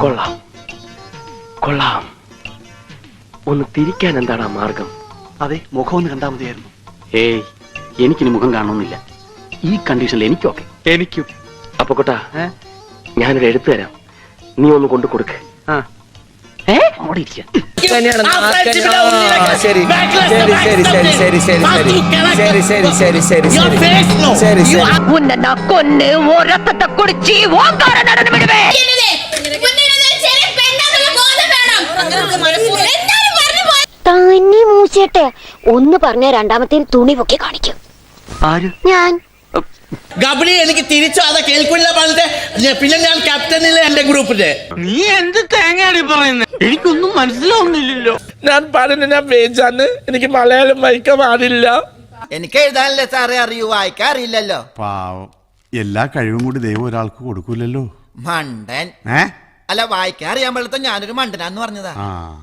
കൊള്ളാം. കൊള്ളാം. ഒന്ന് തിരിക്കാൻ എന്താണ് ആ മാർഗം? അതെ മുഖം ഒന്ന് കണ്ടാൽ മതിയായിരുന്നു. ഏയ് എനിക്കിനി മുഖം കാണണമെന്നില്ല. ഈ കണ്ടീഷനിൽ എനിക്കൊക്കെ എനിക്കും. അപ്പൊ കൊട്ടാ ഞാനൊരു എഴുത്ത് തരാം. നീ ഒന്ന് കൊണ്ടു കൊടുക്ക് ആ, തന്നെ മൂച്ചേട്ടെ ഒന്ന് പറഞ്ഞ രണ്ടാമത്തെ തുണി പൊക്കി കാണിക്കും. ഞാൻ. ഗബഡി എനിക്ക് തിരിച്ചു അതാ കേൾക്കില്ല പറഞ്ഞിട്ട് ഞ- പിന്നെ ഞാൻ ക്യാപ്റ്റനിലെ എന്റെ ഗ്രൂപ്പിന്റെ നീ എന്ത് തേങ്ങയാണ് പറയുന്നത് എനിക്കൊന്നും മനസ്സിലാവുന്നില്ലല്ലോ. ഞാൻ പറഞ്ഞ ഞാൻ പേജാണ് എനിക്ക് മലയാളം വായിക്കാൻ പാടില്ല. എനിക്ക് എഴുതാനല്ലേ സാറേ അറിയൂ വായിക്കാൻ അറിയില്ലല്ലോ. പാവം. എല്ലാ കഴിവും കൂടി ദൈവം ഒരാൾക്ക് കൊടുക്കൂലല്ലോ. മണ്ടൻ. ഏ? അല്ല വായിക്കാൻ അറിയാൻ പാടില്ല. ഞാനൊരു മണ്ടനാന്ന് പറഞ്ഞതാ. ആ.